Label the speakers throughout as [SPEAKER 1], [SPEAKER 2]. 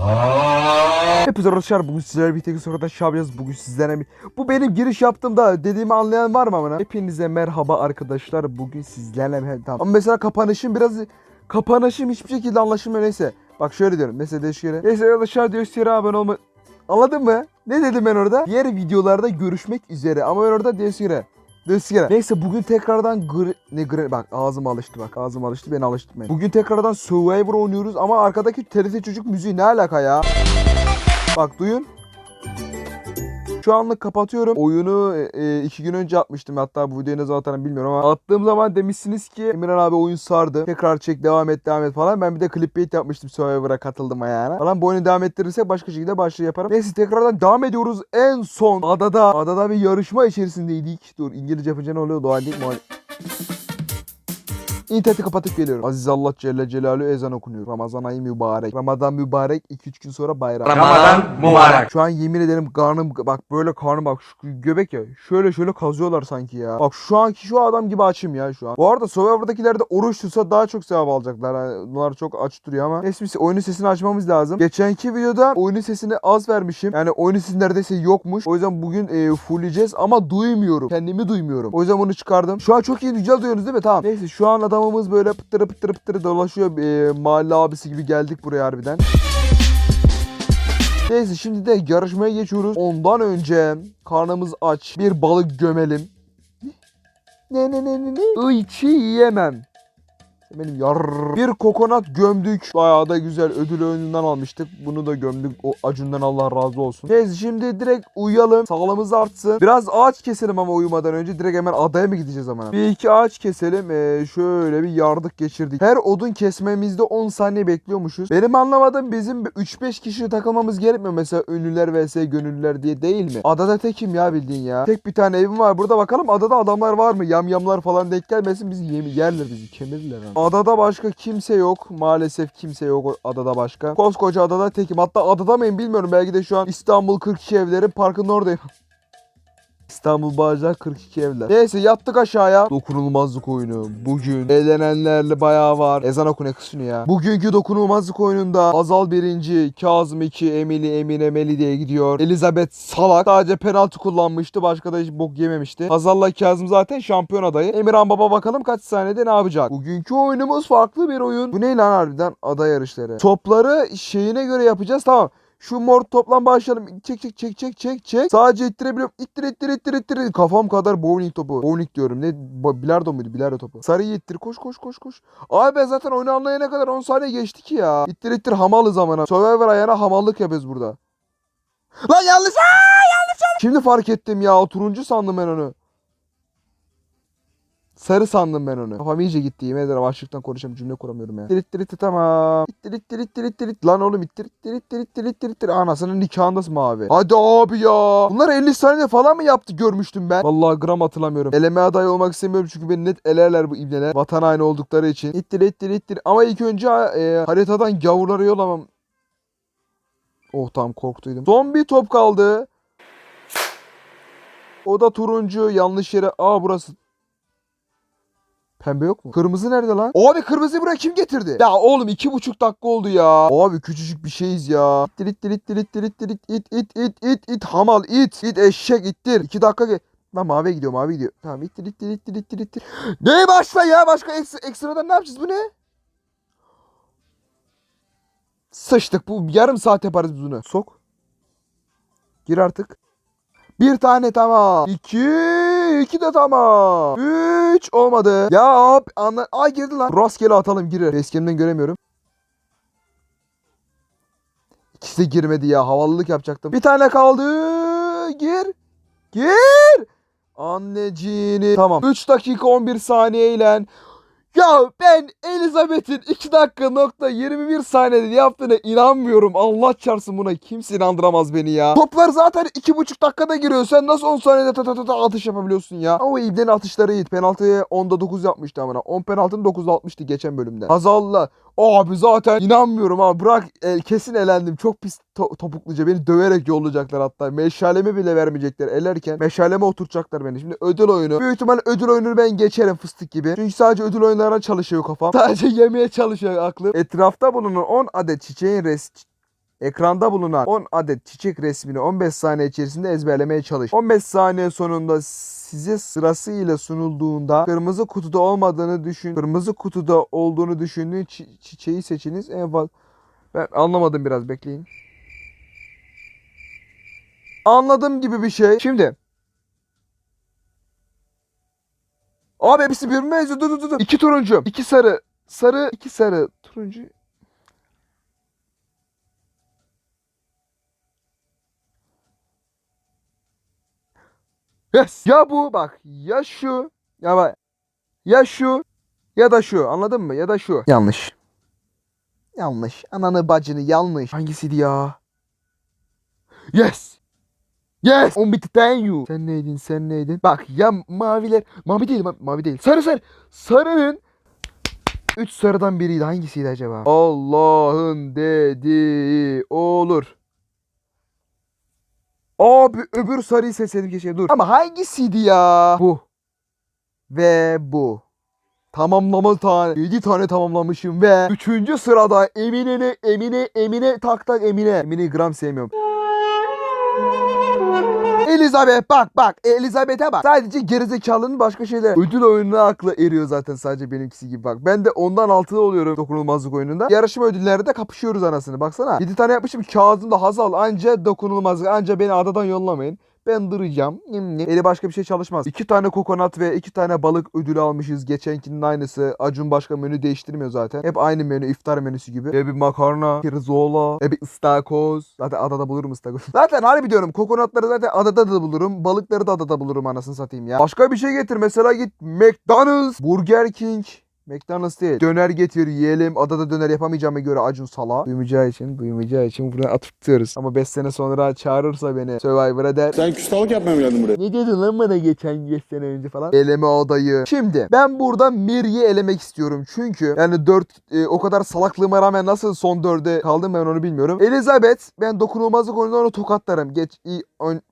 [SPEAKER 1] Hepinize arkadaşlar bugün sizlerle birlikte sonradan şey yapacağız. Bugün sizlerle bir... Bu benim giriş yaptığımda dediğimi anlayan var mı amına? Hepinize merhaba arkadaşlar. Bugün sizlerle bir... Tamam. Ama mesela kapanışım biraz... Kapanışım hiçbir şekilde anlaşılmıyor neyse. Bak şöyle diyorum. Mesela de şöyle. Neyse arkadaşlar diyor size abone olma... Anladın mı? Ne dedim ben orada? Diğer videolarda görüşmek üzere. Ama ben orada diyor sigara. Sigara. Neyse bugün tekrardan gr... Ne gr... Bak ağzım alıştı bak. Ağzım alıştı beni alıştırmayın. Bugün tekrardan Survivor oynuyoruz ama arkadaki TRT çocuk müziği ne alaka ya? Bak duyun. Şu anlık kapatıyorum. Oyunu e, iki gün önce atmıştım. Hatta bu videoyu ne zaman bilmiyorum ama attığım zaman demişsiniz ki Emirhan abi oyun sardı. Tekrar çek devam et devam et falan. Ben bir de clickbait yapmıştım Survivor'a katıldım ayağına. Falan bu oyunu devam ettirirsek başka şekilde başlığı yaparım. Neyse tekrardan devam ediyoruz. En son adada adada bir yarışma içerisindeydik. Dur İngilizce yapınca ne oluyor? Doğal değil mi? İnterneti kapatıp geliyorum. Aziz Allah Celle Celaluhu ezan okunuyor. Ramazan ayı mübarek. Ramazan mübarek 2-3 gün sonra bayram.
[SPEAKER 2] Ramazan mübarek.
[SPEAKER 1] Şu an yemin ederim karnım bak böyle karnım bak şu göbek ya şöyle şöyle kazıyorlar sanki ya. Bak şu anki şu adam gibi açım ya şu an. Bu arada Survivor'dakiler de oruç tutsa daha çok sevap alacaklar. Yani bunlar çok aç duruyor ama. Neyse oyunun sesini açmamız lazım. Geçenki videoda oyunun sesini az vermişim. Yani oyunun sesi neredeyse yokmuş. O yüzden bugün e, fullleyeceğiz ama duymuyorum. Kendimi duymuyorum. O yüzden bunu çıkardım. Şu an çok iyi güzel duyuyorsunuz değil mi? Tamam. Neyse şu an adamımız böyle pıttırı pıttırı pıttırı dolaşıyor. E, mahalle abisi gibi geldik buraya harbiden. Neyse şimdi de yarışmaya geçiyoruz. Ondan önce karnımız aç. Bir balık gömelim. Ne ne ne ne ne? Iy çiğ yiyemem. Benim yar. Bir kokonat gömdük. Bayağı da güzel ödül oyunundan almıştık. Bunu da gömdük. O acundan Allah razı olsun. Neyse şimdi direkt uyuyalım. Sağlığımız artsın. Biraz ağaç keselim ama uyumadan önce. Direkt hemen adaya mı gideceğiz ama? Bir iki ağaç keselim. Ee, şöyle bir yardık geçirdik. Her odun kesmemizde 10 saniye bekliyormuşuz. Benim anlamadığım bizim 3-5 kişi takılmamız gerekmiyor. Mesela ünlüler vs gönüllüler diye değil mi? Adada tekim ya bildiğin ya. Tek bir tane evim var. Burada bakalım adada adamlar var mı? Yamyamlar falan denk gelmesin. Bizi yerler bizi. Kemirirler. ha. Adada başka kimse yok. Maalesef kimse yok adada başka. Koskoca adada tekim. Hatta adada mıyım bilmiyorum. Belki de şu an İstanbul 42 evleri parkın oradayım. İstanbul Bağcılar 42 evler. Neyse yattık aşağıya. Dokunulmazlık oyunu. Bugün eğlenenlerle bayağı var. Ezan okunuyor kısmını ya. Bugünkü dokunulmazlık oyununda Azal birinci, Kazım 2, Emily, Emine, Meli diye gidiyor. Elizabeth salak. Sadece penaltı kullanmıştı. Başka da hiç bok yememişti. Hazal'la Kazım zaten şampiyon adayı. Emirhan Baba bakalım kaç saniyede ne yapacak. Bugünkü oyunumuz farklı bir oyun. Bu ne lan harbiden? Ada yarışları. Topları şeyine göre yapacağız. Tamam. Şu mor toplam başlayalım. Çek çek çek çek çek çek. Sadece ittirebiliyorum. İttir ittir ittir ittir. Kafam kadar bowling topu. Bowling diyorum. Ne? Bilardo muydu? Bilardo topu. Sarıyı ittir. Koş koş koş koş. Abi ben zaten oyunu anlayana kadar 10 saniye geçti ki ya. İttir ittir hamalız zamana. Survivor ayağına hamallık yapıyoruz burada. Lan yanlış. Aa, yanlış yanlış. Şimdi fark ettim ya. Turuncu sandım ben onu. Sarı sandım ben onu. Kafam iyice gitti. Yemin ederim açlıktan konuşamıyorum. Cümle kuramıyorum ya. İttir ittir tamam. İttir ittir ittir ittir. Lan oğlum ittir ittir ittir ittir ittir ittir. Anasının nikahındasın abi? Hadi abi ya. Bunlar 50 saniye falan mı yaptı görmüştüm ben. Vallahi gram hatırlamıyorum. Eleme aday olmak istemiyorum çünkü beni net elerler bu ibneler. Vatan haini oldukları için. İttir ittir ittir. Ama ilk önce e, haritadan gavurları yollamam. Oh tamam korktuydum. Son bir top kaldı. O da turuncu yanlış yere. Aa burası Pembe yok mu? Kırmızı nerede lan? Abi kırmızı buraya kim getirdi? Ya oğlum iki buçuk dakika oldu ya. Abi küçücük bir şeyiz ya. İttir ittir ittir ittir ittir it it it it it it hamal it it eşek ittir. İki dakika ge Lan maviye gidiyor mavi gidiyor. Tamam ittir ittir ittir ittir ittir. Ne başla ya başka ekstra, ekstradan ne yapacağız bu ne? Sıçtık bu yarım saat yaparız biz bunu. Sok. Gir artık. Bir tane tamam. İki. iki de tamam. Üç olmadı. Ya abi anla. Ay girdi lan. Rastgele atalım girer. Eskimden göremiyorum. İkisi girmedi ya. Havalılık yapacaktım. Bir tane kaldı. Gir. Gir. Anneciğini. Tamam. 3 dakika 11 saniye ile ya ben Elizabeth'in 2 dakika nokta 21 saniyede yaptığına inanmıyorum. Allah çarpsın buna. Kimse inandıramaz beni ya. Toplar zaten 2,5 dakikada giriyor. Sen nasıl 10 saniyede ta ta ta ta atış yapabiliyorsun ya? Ama o İbne'nin atışları iyi. Penaltıya 10'da 9 yapmıştı amına. 10 penaltının 9'da atmıştı geçen bölümde. Hazal'la. Abi zaten inanmıyorum ha. Bırak e, kesin elendim. Çok pis to- topukluca. Beni döverek yollayacaklar hatta. Meşalemi bile vermeyecekler. Elerken meşaleme oturtacaklar beni. Şimdi ödül oyunu. Büyük ihtimalle ödül oyununu ben geçerim fıstık gibi. Çünkü sadece ödül oyunlarına çalışıyor kafam. Sadece yemeye çalışıyor aklım. Etrafta bulunan 10 adet çiçeğin res Ekranda bulunan 10 adet çiçek resmini 15 saniye içerisinde ezberlemeye çalış. 15 saniye sonunda size sırasıyla sunulduğunda kırmızı kutuda olmadığını düşün, kırmızı kutuda olduğunu düşündüğün çi- çiçeği seçiniz. En fazla ben anlamadım biraz bekleyin. Anladım gibi bir şey. Şimdi. Abi hepsi birbirine benziyor. Dur dur dur. İki turuncu. iki sarı. Sarı. iki sarı. Turuncu. Yes. Ya bu bak. Ya şu. Ya bak. Ya şu. Ya da şu. Anladın mı? Ya da şu. Yanlış. Yanlış. Ananı bacını yanlış. Hangisiydi ya? Yes. Yes. On bitti than you. Sen neydin sen neydin? Bak ya maviler. Mavi değil ma- mavi değil. Sarı sarı. Sarının. Üç sarıdan biriydi. Hangisiydi acaba? Allah'ın dediği olur. Abi öbür sarıyı seçelim keşke dur. Ama hangisiydi ya? Bu. Ve bu. Tamamlama tane. 7 tane tamamlamışım ve 3. sırada Emine'ne Emine Emine tak tak Emine. Emine gram sevmiyorum. Elizabeth bak bak Elizabeth'e bak. Sadece gerizekalının başka şeyler. Ödül oyununa aklı eriyor zaten sadece benimkisi gibi bak. Ben de ondan altıda oluyorum dokunulmazlık oyununda. Yarışma ödüllerde kapışıyoruz anasını baksana. 7 tane yapmışım Kazım'da Hazal anca dokunulmazlık anca beni adadan yollamayın. Ben duracağım. Eli başka bir şey çalışmaz. İki tane kokonat ve iki tane balık ödülü almışız. Geçenkinin aynısı. Acun başka menü değiştirmiyor zaten. Hep aynı menü. iftar menüsü gibi. E bir makarna, pirzola, e bir ıstakoz. Zaten adada bulurum ıstakoz. zaten harbi diyorum. Kokonatları zaten adada da bulurum. Balıkları da adada bulurum anasını satayım ya. Başka bir şey getir. Mesela git McDonald's, Burger King. McDonald's değil. Döner getir yiyelim. Adada döner yapamayacağıma göre Acun sala. Duymayacağı için, duymayacağı için buradan atıp tutuyoruz. Ama 5 sene sonra çağırırsa beni Survivor'a der.
[SPEAKER 2] Sen küstahlık yapmaya mı geldin buraya?
[SPEAKER 1] Ne dedin lan bana geçen 5 sene önce falan? Eleme adayı. Şimdi ben burada Mary'i elemek istiyorum. Çünkü yani 4 o kadar salaklığıma rağmen nasıl son 4'e kaldım ben onu bilmiyorum. Elizabeth ben dokunulmazlık oyununda onu tokatlarım. Geç iyi ön-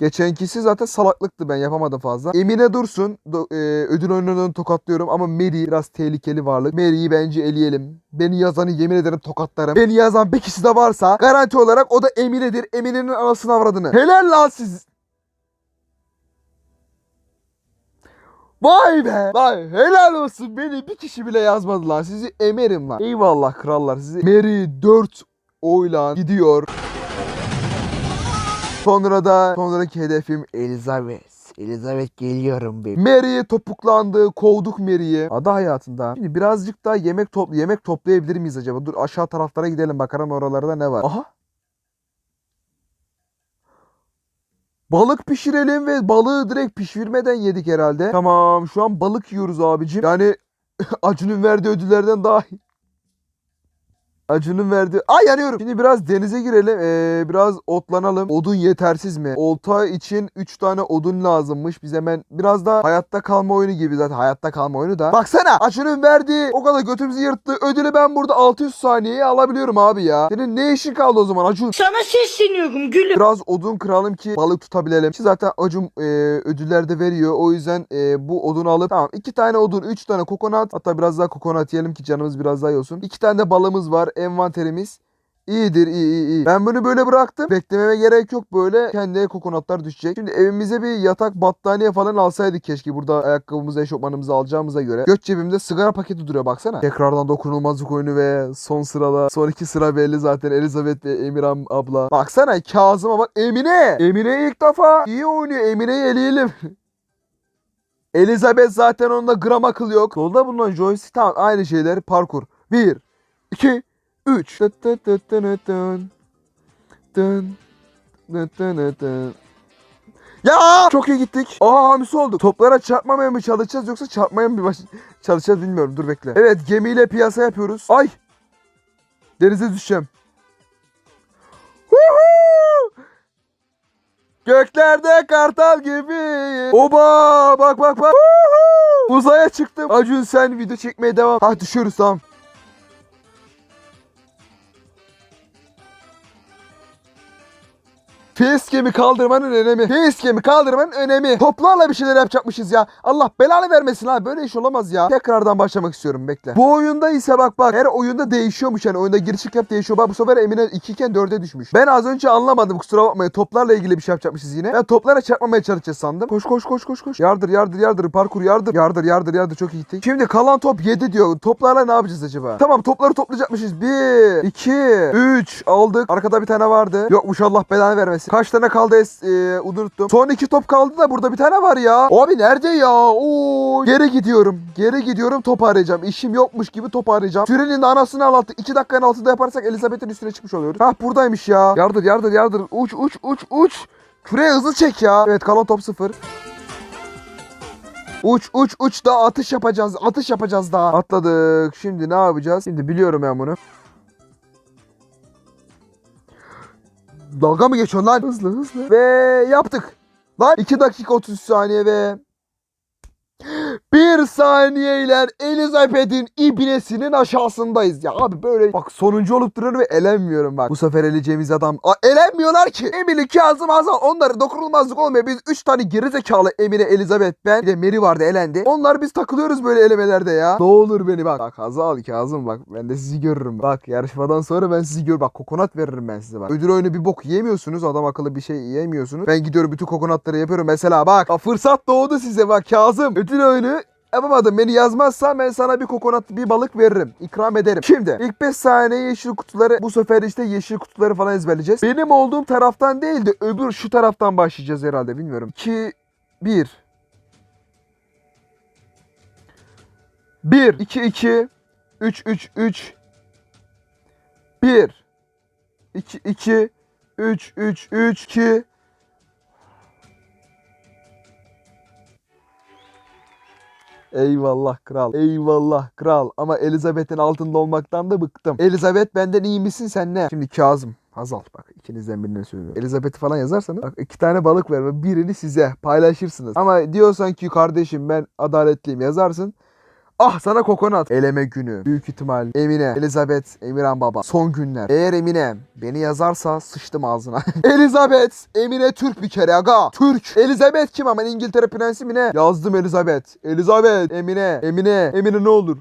[SPEAKER 1] Geçenkisi zaten salaklıktı ben yapamadım fazla. Emine Dursun e, ödül oyunundan tokatlıyorum ama Mary biraz tehlikeli varlık. Mary'i bence eleyelim. Beni yazanı yemin ederim tokatlarım. Beni yazan bir kişi de varsa garanti olarak o da Emine'dir. Emine'nin anasını avradını. Helal lan siz. Vay be. Vay helal olsun beni bir kişi bile yazmadı lan. Sizi emerim lan. Eyvallah krallar sizi. Mary 4 oyla gidiyor. Sonra da sonraki hedefim Elizabeth. Elizabeth geliyorum benim. Mary topuklandı. Kovduk Mary'i. Ada hayatında. Şimdi birazcık daha yemek toplu yemek toplayabilir miyiz acaba? Dur aşağı taraflara gidelim bakalım oralarda ne var. Aha. Balık pişirelim ve balığı direkt pişirmeden yedik herhalde. Tamam şu an balık yiyoruz abicim. Yani Acun'un verdiği ödüllerden daha iyi. Acun'un verdiği... Ay yanıyorum. Şimdi biraz denize girelim. Ee, biraz otlanalım. Odun yetersiz mi? Olta için 3 tane odun lazımmış. Biz hemen biraz da hayatta kalma oyunu gibi zaten. Hayatta kalma oyunu da. Baksana. Acun'un verdiği o kadar götümüzü yırttı. Ödülü ben burada 600 saniyeye alabiliyorum abi ya. Senin ne işin kaldı o zaman Acun?
[SPEAKER 3] Sana sesleniyorum gülüm.
[SPEAKER 1] Biraz odun kıralım ki balık tutabilelim. Ki zaten Acun e, ödüller de veriyor. O yüzden e, bu odunu alıp tamam iki tane odun, üç tane kokonat. Hatta biraz daha kokonat yiyelim ki canımız biraz daha iyi olsun. İki tane de balımız var. Envanterimiz. İyidir iyi iyi iyi. Ben bunu böyle bıraktım. Beklememe gerek yok böyle kendine kokonatlar düşecek. Şimdi evimize bir yatak battaniye falan alsaydık keşke burada ayakkabımızı eşofmanımızı alacağımıza göre. Göç cebimde sigara paketi duruyor baksana. Tekrardan dokunulmazlık oyunu ve son sırada son iki sıra belli zaten Elizabeth ve Emirhan abla. Baksana Kazım'a bak Emine. Emine ilk defa iyi oynuyor. Emine'yi eleyelim. Elizabeth zaten onda gram akıl yok. Solda bulunan joystick tamam aynı şeyler parkur. 1 2 3 Tın tın tın tın tın. Tın. Tın tın tın tın. Ya çok iyi gittik. Aa hamisi olduk. Toplara çarpmamaya mı çalışacağız yoksa çarpmaya mı baş... çalışacağız bilmiyorum. Dur bekle. Evet gemiyle piyasa yapıyoruz. Ay. Denize düşeceğim. Göklerde kartal gibi. Oba bak bak bak. Uzaya çıktım. Acun sen video çekmeye devam. Ha düşüyoruz tamam. Facecam'i kaldırmanın önemi. Facecam'i kaldırmanın önemi. Toplarla bir şeyler yapacakmışız ya. Allah belanı vermesin ha. Böyle iş olamaz ya. Tekrardan başlamak istiyorum bekle. Bu oyunda ise bak bak. Her oyunda değişiyormuş yani. Oyunda giriş çık değişiyor. Bak bu sefer Emine 2 iken 4'e düşmüş. Ben az önce anlamadım kusura bakmayın. Toplarla ilgili bir şey yapacakmışız yine. Ben toplara çarpmamaya çalışacağız sandım. Koş koş koş koş koş. Yardır yardır yardır. Parkur yardır. Yardır yardır yardır. Çok iyi gittik. Şimdi kalan top 7 diyor. Toplarla ne yapacağız acaba? Tamam topları toplayacakmışız. 1, 2, 3 aldık. Arkada bir tane vardı. Yokmuş Allah belanı vermesin. Kaç tane kaldı es e, unuttum. Son iki top kaldı da burada bir tane var ya. Abi nerede ya? Oo, geri gidiyorum. Geri gidiyorum top arayacağım. İşim yokmuş gibi top arayacağım. Sürenin de anasını ağlattık. 2 dakikanın altında yaparsak Elizabeth'in üstüne çıkmış oluyoruz. Hah buradaymış ya. Yardır yardır yardır. Uç uç uç uç. Küreye hızlı çek ya. Evet kalan top sıfır. Uç uç uç daha atış yapacağız. Atış yapacağız daha. Atladık. Şimdi ne yapacağız? Şimdi biliyorum ben bunu. Dalga mı geçiyorsun lan? Hızlı hızlı. Ve yaptık. Lan 2 dakika 30 saniye ve... Bir saniyeyle Elizabeth'in ibnesinin aşağısındayız. Ya abi böyle bak sonuncu olup duruyorum ve elenmiyorum bak. Bu sefer eleyeceğimiz adam. Aa, elenmiyorlar ki. Emily, Kazım, Hazal onları dokunulmazlık olmuyor. Biz 3 tane gerizekalı Emine, Elizabeth, ben bir de Mary vardı elendi. Onlar biz takılıyoruz böyle elemelerde ya. Ne olur beni bak. Bak Hazal, Kazım bak ben de sizi görürüm. Bak yarışmadan sonra ben sizi gör. Bak kokonat veririm ben size bak. Ödül oyunu bir bok yemiyorsunuz. Adam akıllı bir şey yiyemiyorsunuz. Ben gidiyorum bütün kokonatları yapıyorum. Mesela bak. bak fırsat doğdu size bak Kazım. Ödül oyunu Yapamadım. Beni yazmazsan ben sana bir kokonat bir balık veririm. İkram ederim. Şimdi ilk 5 saniye yeşil kutuları bu sefer işte yeşil kutuları falan ezberleyeceğiz. Benim olduğum taraftan değil de öbür şu taraftan başlayacağız herhalde bilmiyorum. 2 1 1 2 2 3 3 3 1 2 2 3 3 3 2 Eyvallah kral. Eyvallah kral. Ama Elizabeth'in altında olmaktan da bıktım. Elizabeth benden iyi misin sen ne? Şimdi Kazım. Hazal bak ikinizden birine söylüyorum. Elizabeth'i falan yazarsanız bak iki tane balık ver ve birini size paylaşırsınız. Ama diyorsan ki kardeşim ben adaletliyim yazarsın. Ah sana kokonat. Eleme günü. Büyük ihtimal Emine, Elizabeth, Emirhan Baba. Son günler. Eğer Emine beni yazarsa sıçtım ağzına. Elizabeth, Emine Türk bir kere aga. Türk. Elizabeth kim ama İngiltere prensi mi ne? Yazdım Elizabeth. Elizabeth, Emine, Emine, Emine ne olur.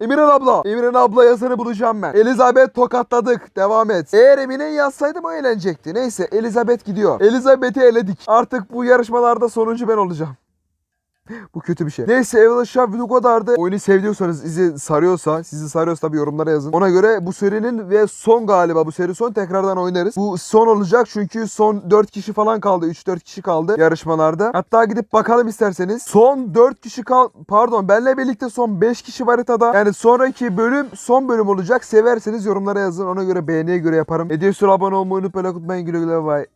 [SPEAKER 1] Emirhan abla. Emirhan abla yazarı bulacağım ben. Elizabeth tokatladık. Devam et. Eğer Emine yazsaydım o eğlenecekti. Neyse Elizabeth gidiyor. Elizabeth'i eledik. Artık bu yarışmalarda sonuncu ben olacağım. Bu kötü bir şey. Neyse arkadaşlar video kadardı. Oyunu sevdiyorsanız, sizi sarıyorsa, sizi sarıyorsa tabii yorumlara yazın. Ona göre bu serinin ve son galiba bu seri son tekrardan oynarız. Bu son olacak çünkü son 4 kişi falan kaldı. 3-4 kişi kaldı yarışmalarda. Hatta gidip bakalım isterseniz. Son 4 kişi kal pardon benle birlikte son 5 kişi var haritada. Yani sonraki bölüm son bölüm olacak. Severseniz yorumlara yazın. Ona göre beğeniye göre yaparım. Hediye abone olmayı unutmayın. Güle güle bye.